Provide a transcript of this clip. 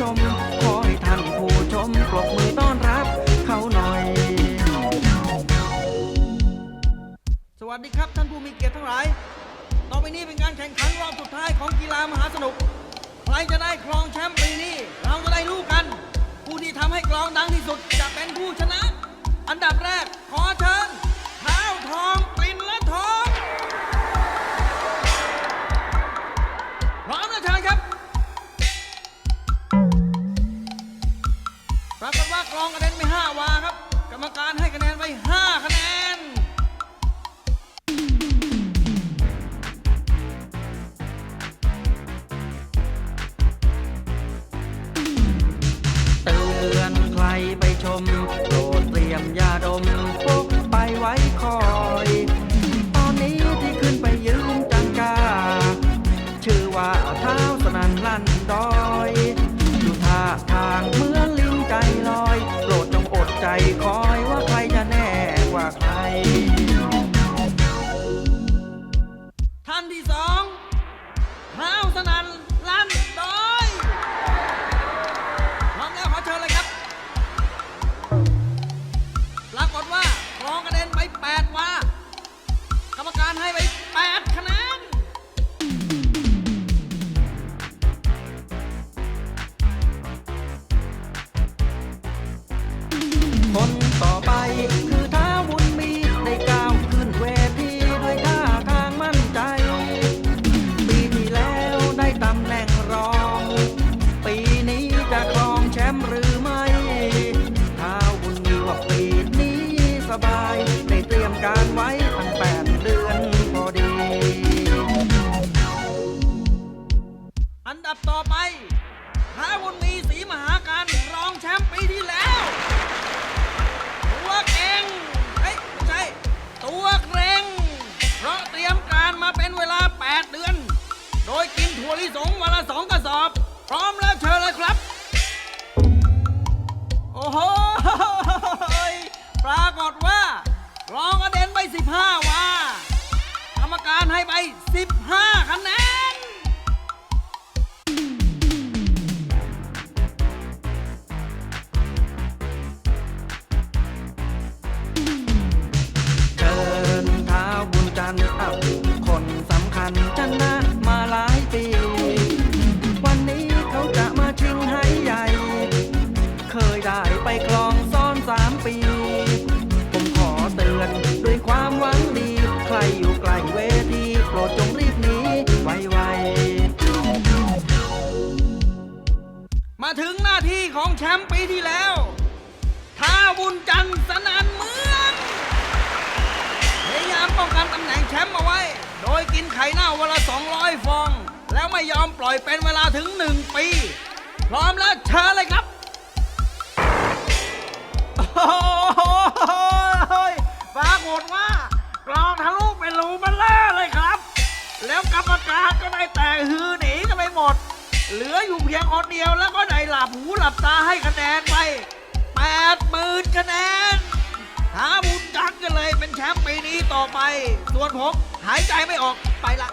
นม ขอให้ท่านผู้ชมปรบมือต้อนรับเขาหน่อย สวัสดีครับท่านผู้มีเกียรติทั้งหลาย ต่อไปนี้เป็นการแข่งขันรอบสุดท้ายของกีฬามหาสนุก ใครจะได้ครองแชมป์ปีนี้ เราจะได้รู้กัน ผู้ที่ทำให้กลองดังที่สุดจะเป็นผู้ชนะ อันดับแรกขอเชิญ กฏว่ากลองกระเด็นไป5วาครับ กรรมการให้คะแนนไป5คะแนน เตือนใครไปชม โปรดเตรียมยาดมพกไปไว้คอย ตอนนี้ที่ขึ้นไปยืนจังกา ชื่อว่าเท้าสนันลั่นดอย ใจคอยว่าใครจะแน่กว่าใคร ต่อไป 15 คะแนน ถึงหน้าที่ของแชมป์ปีที่แล้วท้าบุญจันทร์สนันเมือง พยายามป้องกันตำแหน่งแชมป์เอาไว้ โดยกินไข่เน่าวันละ 200 ฟอง แล้วไม่ยอมปล่อยเป็นเวลาถึง1ปี พร้อมแล้วเชิญเลยครับ โอ้โหปรากฏว่ากลองทะลุเป็นรูเบลเลอร์เลยครับ แล้วกรรมการก็ได้แต่ฮือหนีกันไปหมด เหลืออยู่เพียงคนเดียวแล้วก็ได้หลับหูหลับตาให้คะแนนไปแปดหมื่นคะแนน หาบุญจังกันเลยเป็นแชมป์ปีนี้ต่อไป ส่วนผมหายใจไม่ออกไปละ